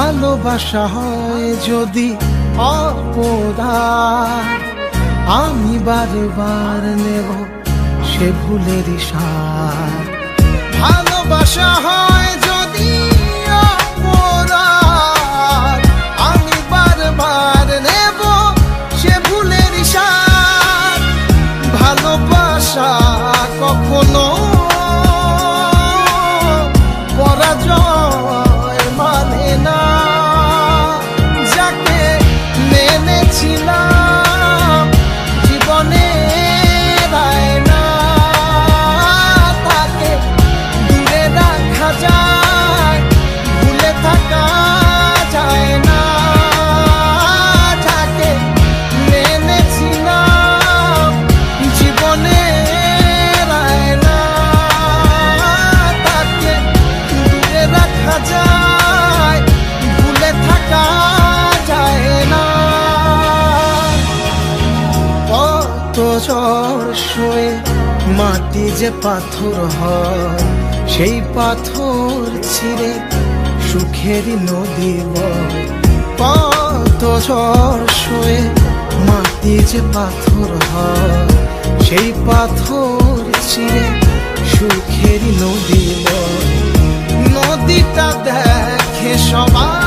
ভালোবাসা হয় যদি অপরাধ আমি বারবার নেব সে ভুলের সার। ভালোবাসা হয় tonight. শুয়ে মাটি যে পাথর হয়, সেই পাথর ছিঁড়ে সুখেরই নদী কত শুয়ে মাটি যে পাথর হয়, সেই পাথর ছিঁড়ে সুখেরই নদী নদীটা দেখে সবাই